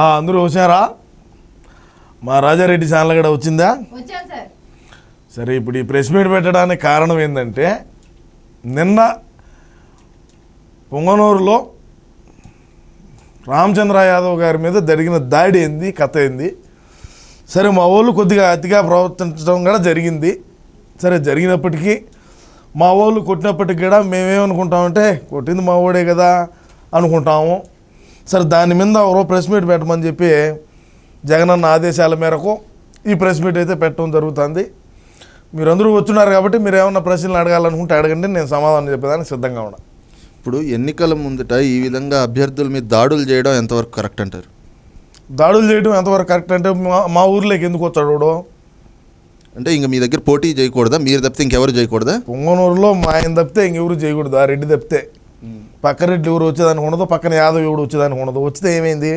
అందరూ వచ్చారా? మా రాజారెడ్డి ఛానల్ కూడా వచ్చిందా? సరే ఇప్పుడు ఈ ప్రెస్ మీట్ పెట్టడానికి కారణం ఏంటంటే నిన్న పొంగనూరులో రామచంద్ర యాదవ్ గారి మీద జరిగిన దాడి ఏంది కథ ఏంది? సరే మా వాళ్ళు కొద్దిగా అతిగా ప్రవర్తించడం కూడా జరిగింది. సరే జరిగినప్పటికీ మా వాళ్ళు కొట్టినప్పటికి కూడా మేమేమనుకుంటామంటే కొట్టింది మా వాడే కదా అనుకుంటాము. సరే దాని మీద ఎవరో ప్రెస్ మీట్ పెట్టమని చెప్పి జగనన్న ఆదేశాల మేరకు ఈ ప్రెస్ మీట్ అయితే పెట్టడం జరుగుతుంది. మీరందరూ వచ్చున్నారు కాబట్టి మీరు ఏమన్నా ప్రశ్నలు అడగాలనుకుంటే అడగండి నేను సమాధానం చెప్పేదానికి సిద్ధంగా ఉన్నా. ఇప్పుడు ఎన్నికల ముందుట ఈ విధంగా అభ్యర్థుల మీద దాడులు చేయడం ఎంతవరకు కరెక్ట్ అంటారు? దాడులు చేయడం ఎంతవరకు కరెక్ట్ అంటే మా మా ఊర్లోకి ఎందుకు వచ్చాడు? అంటే ఇంక మీ దగ్గర పోటీ చేయకూడదా? మీరు తప్పితే ఇంకెవరు చేయకూడదా? పొంగనూరులో మా ఆయన తప్పితే ఇంకెవరు చేయకూడదు ఆ రెడ్డి తప్పితే. పక్క రెడ్డి ఎవరు వచ్చేదానికి ఉండదు పక్కన యాదవ్ ఎవడు వచ్చేదానికి ఉండదు. వచ్చితే ఏమైంది?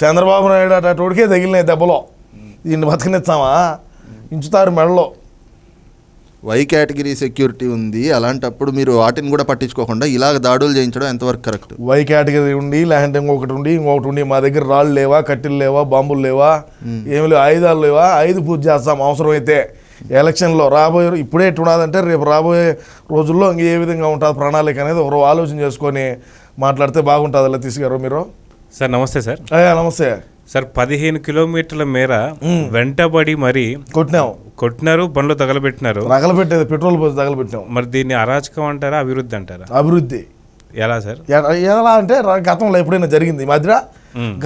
చంద్రబాబు నాయుడు అటోడికే తగిలినాయి దెబ్బలో. దీన్ని బతకనిస్తామా? ఇంచుతారు మెడలో. వై కేటగిరీ సెక్యూరిటీ ఉంది అలాంటప్పుడు మీరు వాటిని కూడా పట్టించుకోకుండా ఇలాగ దాడులు చేయించడం ఎంతవరకు కరెక్ట్? వై కేటగిరీ ఉండి లేదంటే ఇంకొకటి ఉండి ఇంకొకటి ఉండి మా దగ్గర రాళ్ళు లేవా కట్టెలు లేవా బాంబులు లేవా? ఏమి లేవు ఆయుధాలు లేవా? ఐదు పూజ చేస్తాం అవసరమైతే. ఎలక్షన్లో రాబోయే ఇప్పుడే ఎట్టున్నదంటే రేపు రాబోయే రోజుల్లో ఇంక ఏ విధంగా ఉంటుంది ప్రణాళిక అనేది ఒకరు ఆలోచన చేసుకొని మాట్లాడితే బాగుంటుంది అలా తీసుగారు మీరు? సార్ నమస్తే సార్. నమస్తే. సార్ పదిహేను కిలోమీటర్ల మేర వెంటబడి మరి కొట్టినాం. కొట్టినారు బండ్లు తగలబెట్టినారు. తగలబెట్టేది పెట్రోల్ పోసి తగలబెట్టినాం. మరి దీన్ని అరాచకం అంటారా అభివృద్ధి అంటారా? అభివృద్ధి. ఎలా సార్? ఎలా అంటే గతంలో ఎప్పుడైనా జరిగింది ఈ మధ్య?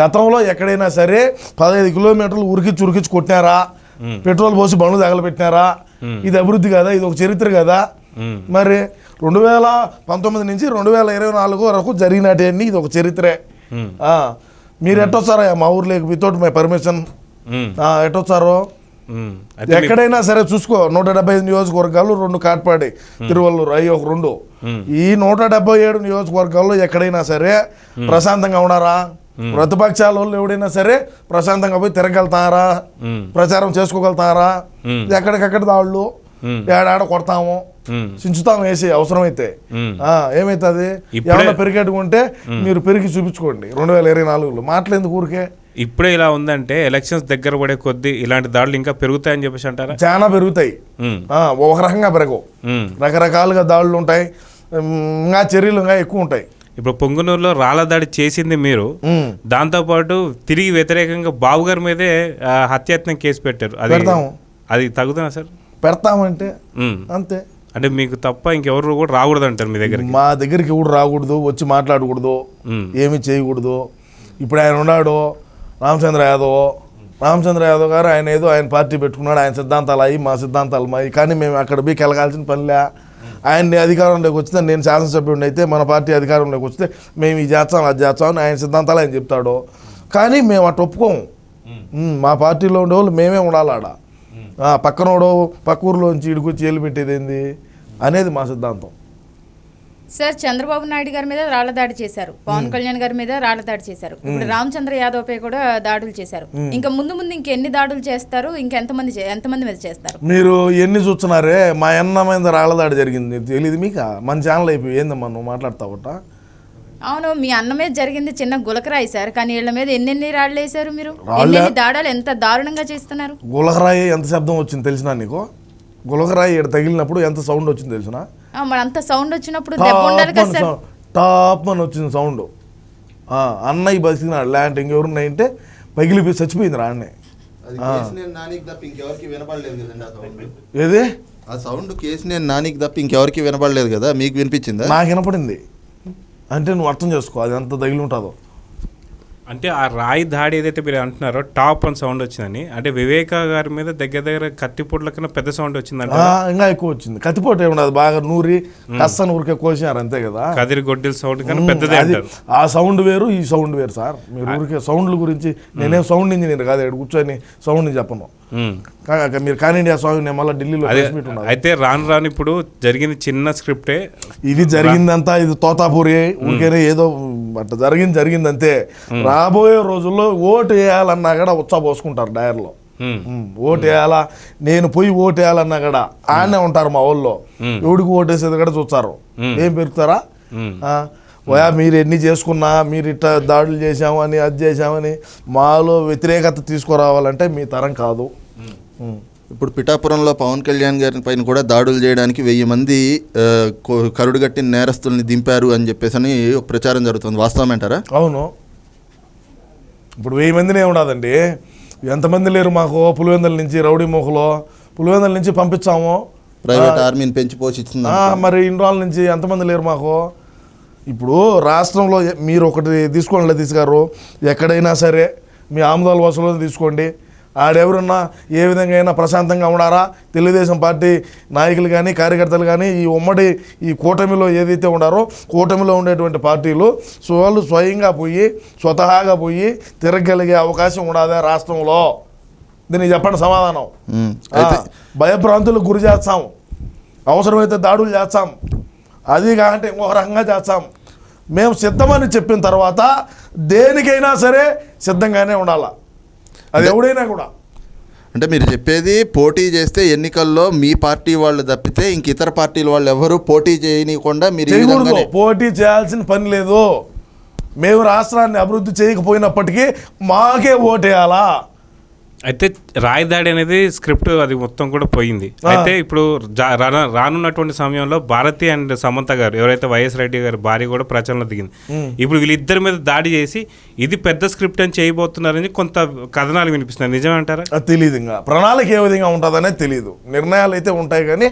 గతంలో ఎక్కడైనా సరే పదహైదు కిలోమీటర్లు ఉరికిచ్చి ఉరికిచ్చి కొట్టినారా? పెట్రోల్ పోసి బండ్లు తగలబెట్టినారా? ఇది అభివృద్ధి కదా ఇది ఒక చరిత్ర కదా. మరి రెండు వేల పంతొమ్మిది నుంచి రెండు వేల ఇరవై నాలుగు వరకు జరిగినటువంటి ఇది ఒక చరిత్రే. మీరు ఎట్టొచ్చారా మా ఊర్లోకి వితౌట్ మై పర్మిషన్. ఎట్టొచ్చారో ఎక్కడైనా సరే చూసుకో నూట డెబ్బై ఐదు నియోజకవర్గాలు రెండు కాట్పాడి తిరువల్లూరు అయ్యి ఒక రెండు. ఈ నూట డెబ్బై ఏడు నియోజకవర్గాల్లో ఎక్కడైనా సరే ప్రశాంతంగా ఉన్నారా? ప్రతిపక్షాల వాళ్ళు ఎవడైనా సరే ప్రశాంతంగా పోయి తిరగలుగుతారా? మ్మ్. ప్రచారం చేసుకోగలుగుతారా. ఎక్కడికక్కడ దాళ్ళు. ఏడాడ కొడతాము. చించుతాం వేసి అవసరమైతే. ఏమైతుంది? ఏమన్నా పెరిగేట్టుకుంటే మీరు పెరిగి చూపించుకోండి. రెండు వేల ఇరవై నాలుగులో. మాటలేందుకు ఊరికే? ఇప్పుడే ఇలా ఉందంటే ఎలక్షన్స్ దగ్గర పడే కొద్దీ ఇలాంటి దాడులు ఇంకా పెరుగుతాయని చెప్పేసి అంటారా? చాలా పెరుగుతాయి. ఒక రకంగా పెరగవు. రకరకాలుగా దాడులు ఉంటాయి ఇంకా చర్యలు ఇంకా ఎక్కువ ఉంటాయి. ఇప్పుడు పొంగునూరులో రాళ్ళ దాడి చేసింది మీరు. దాంతోపాటు తిరిగి వ్యతిరేకంగా బాబు గారి మీదే ఆ, హత్యాయత్నం కేసు పెట్టారు. అది. అది తగుదనా సార్? పెడతామంటే. అంతే. అంటే మీకు తప్ప ఇంకెవరు కూడా రాకూడదు అంటారు మీ దగ్గరికి? మా దగ్గరికి ఎవడు రాకూడదు వచ్చి మాట్లాడకూడదు. ఏమీ చేయకూడదు. ఇప్పుడు ఆయన ఉన్నాడు రామచంద్ర యాదవ్. రామచంద్ర యాదవ్ గారు ఆయన ఏదో ఆయన పార్టీ పెట్టుకున్నాడు ఆయన సిద్ధాంతాలు అయ్యి మా సిద్ధాంతాలు మాయి. కానీ మేము అక్కడ పోయి కెలగాల్సిన పనిలే. ఆయన్ని అధికారంలోకి వచ్చితే నేను శాసనసభ్యుడిని అయితే మన పార్టీ అధికారంలోకి వస్తే మేము ఇది చేస్తాం అది చేస్తాం అని ఆయన సిద్ధాంతాలు ఆయన చెప్తాడు. కానీ మేము అటు ఒప్పుకోము. మా పార్టీలో ఉండే వాళ్ళు మేమే ఉండాలి ఆడ. ఆ, పక్కనోడో పక్క ఊర్లోంచి ఇడికొచ్చి ఏలు పెట్టేది ఏంది? అనేది మా సిద్ధాంతం. సార్ చంద్రబాబు నాయుడు గారి మీద రాళ్ళ దాడి చేశారు. పవన్ కళ్యాణ్ గారి మీద రాళ్ళ దాడి చేశారు. ఇప్పుడు రామచంద్ర యాదవ్ పై కూడా దాడులు చేశారు. ఇంకా ముందు ముందు ఇంకెన్ని దాడులు చేస్తారు? ఇంకెంతమంది ఎంతమంది మీద చేస్తారు? మీరు ఎన్ని చూస్తున్నారే? మా అన్న మీద రాళ్ళదాడి జరిగింది. తెలియదు మీకు? మన ఛానల్ అయిపోయి ఏందమ్మా నువ్వు మాట్లాడతావట అవును మీ అన్న మీద జరిగింది చిన్న గులకరాయి సార్. కానీ వీళ్ళ మీద ఎన్నెన్ని రాళ్ళు వేశారు మీరు? ఎన్నెన్ని దాడాలు? ఎంత దారుణంగా చేస్తున్నారు? గులకరాయి ఎంత శబ్దం వచ్చింది తెలిసినా నీకు? గులకరాయి ఇక్కడ తగిలినప్పుడు ఎంత సౌండ్ వచ్చింది తెలిసినా? ఆ, మరి అంత సౌండ్ వచ్చినప్పుడు టాప్ అని వచ్చింది సౌండ్ అన్నయ్య బతికినాడు లేదంటే ఇంకెవరున్నాయి అంటే పగిలిపోయి చచ్చిపోయింది సౌండ్ ఏది? ఆ సౌండ్ కేసు నేను నానికి తప్ప ఇంకెవరికి వినపడలేదు కదా మీకు వినిపించిందా? నాకు వినపడింది. అంటే నువ్వు అర్థం చేసుకో అది ఎంత తగిలి ఉంటుందో. అంటే ఆ రాయి దాడి ఏదైతే మీరు అంటున్నారో టాప్ అని సౌండ్ వచ్చిందని అంటే వివేక గారి మీద దగ్గర దగ్గర కత్తిపొట్ల కన్నా పెద్ద సౌండ్ వచ్చిందంట ఇంకా ఎక్కువ వచ్చింది. కత్తిపోటు ఏముండదు బాగా నూరి కస్తను ఊరికే కోసినారు అంతే కదా? కదిరి గొడ్డిల సౌండ్ కన్నా పెద్దదే ఆ సౌండ్ వేరు ఈ సౌండ్ వేరు సార్. మీరు ఊరికే సౌండ్ల గురించి నేనేం సౌండ్ ఇంజనీర్ కాదు ఇక్కడ కూర్చొని సౌండ్ చెప్పను. మీరు కాన్ ఇండియా సాంగ్ నేను మళ్ళీ ఢిల్లీలో అయితే రాను రాను ఇప్పుడు జరిగింది చిన్న స్క్రిప్టే ఇది జరిగిందంతా ఇది తోతాపూరి ఊరికేనే ఏదో అట్లా జరిగింది జరిగింది అంతే రాబోయే రోజుల్లో ఓటు వేయాలన్నా కూడా ఉత్సాహ పోసుకుంటారు. ఉమ్, ఓటు వేయాలా? నేను పోయి ఓటు వేయాలన్నా కూడా ఆడనే ఉంటారు మా ఊళ్ళో. ఎవడికి ఓటు వేసేది కూడా చూస్తారు. ఏం పెరుగుతారా? ఓయా మీరు ఎన్ని చేసుకున్నా మీరు ఇట్లా దాడులు చేశామని అది చేశామని మాలో వ్యతిరేకత తీసుకురావాలంటే మీ తరం కాదు. ఇప్పుడు పిఠాపురంలో పవన్ కళ్యాణ్ గారి పైన కూడా దాడులు చేయడానికి వెయ్యి మంది ఆ, కొ- కరుడుగట్టిన నేరస్తుల్ని దింపారు అని చెప్పేసి అని ప్రచారం జరుగుతుంది. వాస్తవం అంటారా? అవును. ఇప్పుడు వెయ్యి మందినే ఉండదండి ఎంతమంది లేరు మాకు? పులివెందుల నుంచి రౌడీ మోహలో పులివెందుల నుంచి పంపించాము. ప్రైవేట్ ఆర్మీని పెంచి పోషిస్తుంది మరి ఇన్ని రోజుల నుంచి ఎంతమంది లేరు మాకు? ఇప్పుడు రాష్ట్రంలో మీరు ఒకటి తీసుకోండి లతీష్ గారు. ఎక్కడైనా సరే మీ ఆముదాల వసూలు తీసుకోండి. ఆడెవరున్నా ఏ విధంగా అయినా ప్రశాంతంగా ఉన్నారా? తెలుగుదేశం పార్టీ నాయకులు కానీ కార్యకర్తలు కానీ ఈ ఉమ్మడి ఈ కూటమిలో ఏదైతే ఉన్నారో కూటమిలో ఉండేటువంటి పార్టీలు సో వాళ్ళు స్వయంగా పోయి స్వతహాగా పోయి తిరగలిగే అవకాశం ఉండదా రాష్ట్రంలో. దీనికి చెప్పండి సమాధానం. భయభ్రాంతులకు గురి చేస్తాం. అవసరమైతే దాడులు చేస్తాం. అది కాకంటే ఇంకొక రకంగా చేస్తాం. మేము సిద్ధమని చెప్పిన తర్వాత దేనికైనా సరే సిద్ధంగానే ఉండాలా? అది ఎవడైనా కూడా. అంటే మీరు చెప్పేది పోటీ చేస్తే ఎన్నికల్లో మీ పార్టీ వాళ్ళు తప్పితే ఇంక ఇతర పార్టీల వాళ్ళు ఎవరు పోటీ చేయనీయకుండా మీరు పోటీ చేయాల్సిన పని లేదు. మేము రాష్ట్రాన్ని అభివృద్ధి చేయకపోయినప్పటికీ మాకే ఓటేయాలా? అయితే రాయి దాడి అనేది స్క్రిప్ట్ అది మొత్తం కూడా పోయింది. అయితే ఇప్పుడు రానున్నటువంటి సమయంలో భారతి అండ్ సమంత గారు ఎవరైతే వైఎస్ రెడ్డి గారి భార్య కూడా ప్రచారంలో దిగింది. ఇప్పుడు వీళ్ళిద్దరి మీద దాడి చేసి ఇది పెద్ద స్క్రిప్ట్ అని చేయబోతున్నారని కొంత కథనాలు వినిపిస్తున్నాయి. నిజమంటారా? తెలియదు ఇంకా. ప్రణాళిక ఏ విధంగా ఉంటుందనేది తెలియదు నిర్ణయాలు అయితే ఉంటాయి కానీ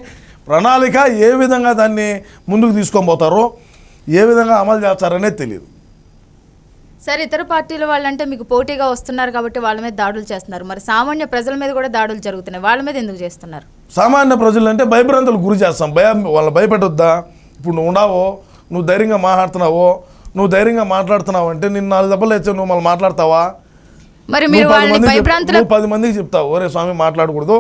ప్రణాళిక ఏ విధంగా దాన్ని ముందుకు తీసుకొని పోతారో ఏ విధంగా అమలు చేస్తారనేది తెలియదు సార్ ఇతర పార్టీల వాళ్ళంటే మీకు పోటీగా వస్తున్నారు కాబట్టి వాళ్ళ మీద దాడులు చేస్తున్నారు. మరి సామాన్య ప్రజల మీద కూడా దాడులు జరుగుతున్నాయి. వాళ్ళ మీద ఎందుకు చేస్తున్నారు? సామాన్య ప్రజలు అంటే భయభ్రాంతులు గురి చేస్తాం. భయం వాళ్ళని భయపెట్టొద్దా? ఇప్పుడు నువ్వు ఉన్నావో నువ్వు ధైర్యంగా మాట్లాడుతున్నావో నువ్వు ధైర్యంగా మాట్లాడుతున్నావు అంటే నిన్ను నాలుగు దెబ్బలు వచ్చి నువ్వు మళ్ళీ మాట్లాడతావా? మరి మీరు పది మందికి నువ్వు పది మందికి చెప్తావు. ఒరే స్వామి మాట్లాడకూడదు.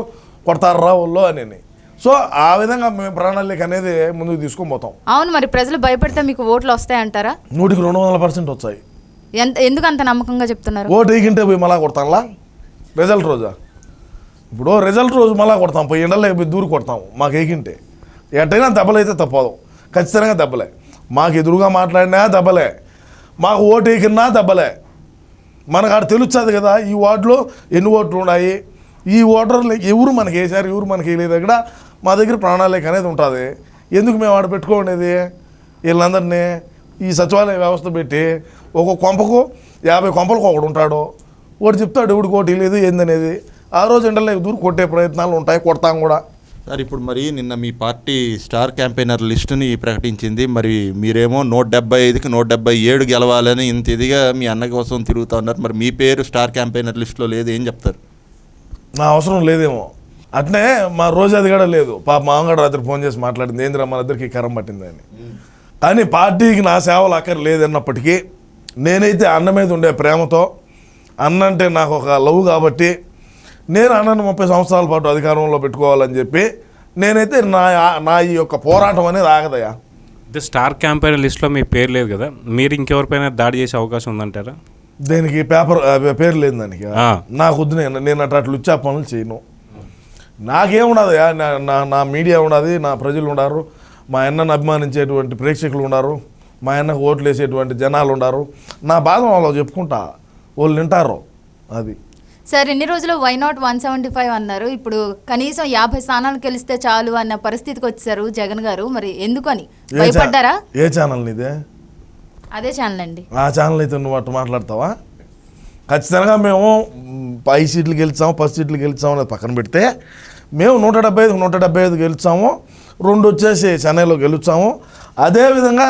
కొడతారు రా వాళ్ళు? అని సో ఆ విధంగా మేము ప్రణాళిక అనేది ముందుకు తీసుకొని పోతాం. అవును మరి ప్రజలు భయపడితే మీకు ఓట్లు వస్తాయంటారా? నూటికి రెండు వందల పర్సెంట్ వచ్చాయి. ఎంత ఎందుకు అంత నమ్మకంగా చెప్తున్నారు? ఓటు వేయకుంటే పోయి మళ్ళా కొడతాంలా రిజల్ట్ రోజా? ఇప్పుడు రిజల్ట్ రోజు మళ్ళా కొడతాం పోయి ఎండలో పోయి దూరు కొడతాం మాకు వేయకుంటే ఎట్టయినా దెబ్బలైతే తప్పదు. ఖచ్చితంగా దెబ్బలే. మాకు ఎదురుగా మాట్లాడినా దెబ్బలే. మాకు ఓటు వేయకున్నా దెబ్బలే. మనకు ఆడ తెలుస్తుంది కదా ఈ వార్డులో ఎన్ని ఓట్లు ఉన్నాయి? ఈ ఓటర్లు ఎవరు మనకి వేసారు ఎవరు మనకి వేయలేదు అక్కడ? మా దగ్గర ప్రణాళిక అనేది ఉంటుంది. ఎందుకు మేము ఆడ పెట్టుకోండేది? వీళ్ళందరినీ ఈ సచివాలయ వ్యవస్థ పెట్టి ఒక కొంపకు యాభై కొంపలకు ఒకడు ఉంటాడు. ఒకటి చెప్తాడు ఎవడికి ఓటు లేదు ఏందనేది. ఆ రోజు ఎండలో దూరం కొట్టే ప్రయత్నాలు ఉంటాయి కొడతాం కూడా. సార్ ఇప్పుడు మరి నిన్న మీ పార్టీ స్టార్ క్యాంపెయినర్ లిస్టుని ప్రకటించింది. మరి మీరేమో నూట డెబ్బై ఐదుకి నూట డెబ్బై ఏడు గెలవాలని ఇంత ఇదిగా మీ అన్న కోసం తిరుగుతూ ఉన్నారు. మరి మీ పేరు స్టార్ క్యాంపెయినర్ లిస్టులో లేదు ఏం చెప్తారు? నా అవసరం లేదేమో. అట్నే మా రోజు అది కూడా లేదు. పాప మా అమ్మగారు రాత్రి ఫోన్ చేసి మాట్లాడింది ఏందిరా మన ఇద్దరికి కరం పట్టిందని. కానీ పార్టీకి నా సేవలు అక్కర లేదన్నప్పటికీ నేనైతే అన్న మీద ఉండే ప్రేమతో అన్న అంటే నాకు ఒక లవ్ కాబట్టి నేను అన్నను ముప్పై సంవత్సరాల పాటు అధికారంలో పెట్టుకోవాలని చెప్పి నేనైతే నా నా ఈ యొక్క పోరాటం అనేది ఆగదయ్యా. అయితే స్టార్ క్యాంపెయిన్ లిస్ట్లో మీ పేరు లేదు కదా? మీరు ఇంకెవరిపైన దాడి చేసే అవకాశం ఉందంటారా? దేనికి పేపర్ పేరు లేదు దానికి. నాకు వద్దు నేను నేను అట్లా అట్లా లుచ్చా పనులు చేయను. నాకేమున్నది నా నా నా మీడియా ఉన్నది నా ప్రజలు ఉన్నారు మా అన్నను అభిమానించేటువంటి ప్రేక్షకులు ఉన్నారు మా అన్నకు ఓట్లు వేసేటువంటి జనాలు ఉన్నారు నా బాధ వాళ్ళు చెప్పుకుంటా వాళ్ళు వింటారు అది. సార్ ఎన్ని రోజులు why not one seventy five అన్నారు. ఇప్పుడు కనీసం యాభై స్థానాలు గెలిస్తే చాలు అన్న పరిస్థితికి వచ్చారు జగన్ గారు. మరి ఎందుకని? భయపడ్డారా? ఏ ఛానల్ నీదే? అదే ఛానల్ అండి. ఆ ఛానల్ అయితే నువ్వు అట్టు మాట్లాడతావా? ఖచ్చితంగా మేము పై సీట్లు గెలిచాము పది సీట్లు గెలిచాము అనేది పక్కన పెడితే మేము నూట డెబ్బై ఐదు నూట డెబ్బై ఐదు గెలిచాము రెండు వచ్చేసి చెన్నైలో గెలుచాము. అదేవిధంగా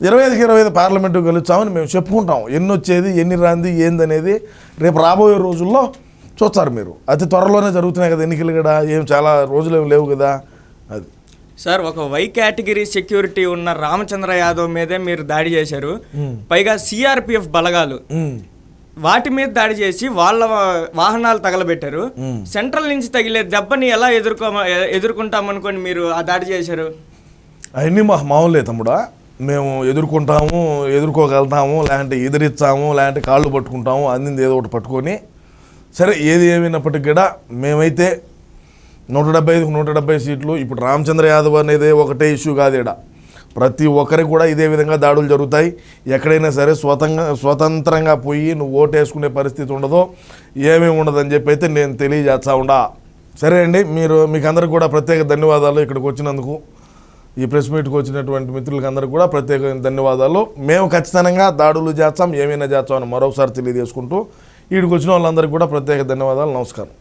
ఇరవై ఐదుకి ఇరవై ఐదు పార్లమెంటు గెలుచామని మేము చెప్పుకుంటాం. ఎన్ని వచ్చేది ఎన్ని రాంది ఏందనేది రేపు రాబోయే రోజుల్లో చూస్తారు మీరు. అతి త్వరలోనే జరుగుతున్నాయి కదా ఎన్నికలు కూడా ఏం చాలా రోజులు ఏం లేవు కదా అది. సార్ ఒక వై కేటగిరీ సెక్యూరిటీ ఉన్న రామచంద్ర యాదవ్ మీదే మీరు దాడి చేశారు. పైగా సిఆర్పిఎఫ్ బలగాలు. వాటి మీద దాడి చేసి వాళ్ళ వాహనాలు తగలబెట్టారు. సెంట్రల్ నుంచి తగిలే దెబ్బని ఎలా ఎదుర్కో ఎదుర్కొంటామనుకొని మీరు ఆ దాడి చేశారు? అవన్నీ మా మామూలే తమ్ముడా. మేము ఎదుర్కొంటాము ఎదుర్కోగలుగుతాము లేదంటే ఎదిరిస్తాము లేదంటే కాళ్ళు పట్టుకుంటాము అందింది ఏదో ఒకటి పట్టుకొని. సరే ఏది ఏమైనప్పటికీ కూడా మేమైతే నూట డెబ్బై ఐదుకు నూట డెబ్బై సీట్లు ఇప్పుడు రామచంద్ర యాదవ్ అనేది ఒకటే ఇష్యూ కాదు ఈడ. ప్రతి ఒక్కరికి కూడా ఇదే విధంగా దాడులు జరుగుతాయి. ఎక్కడైనా సరే స్వతంగా స్వతంత్రంగా పోయి నువ్వు ఓటేసుకునే పరిస్థితి ఉండదు ఏమేమి ఉండదని చెప్పి అయితే నేను తెలియజేస్తా ఉండా. సరే అండి మీరు మీకు అందరికి కూడా ప్రత్యేక ధన్యవాదాలు ఇక్కడికి వచ్చినందుకు. ఈ ప్రెస్ మీట్కి వచ్చినటువంటి మిత్రులకి అందరికీ కూడా ప్రత్యేకమైన ధన్యవాదాలు. మేము ఖచ్చితంగా దాడులు చేస్తాం ఏమైనా చేస్తాం అని మరొకసారి తెలియజేసుకుంటూ వీడికి వచ్చిన వాళ్ళందరికీ కూడా ప్రత్యేక ధన్యవాదాలు. నమస్కారం.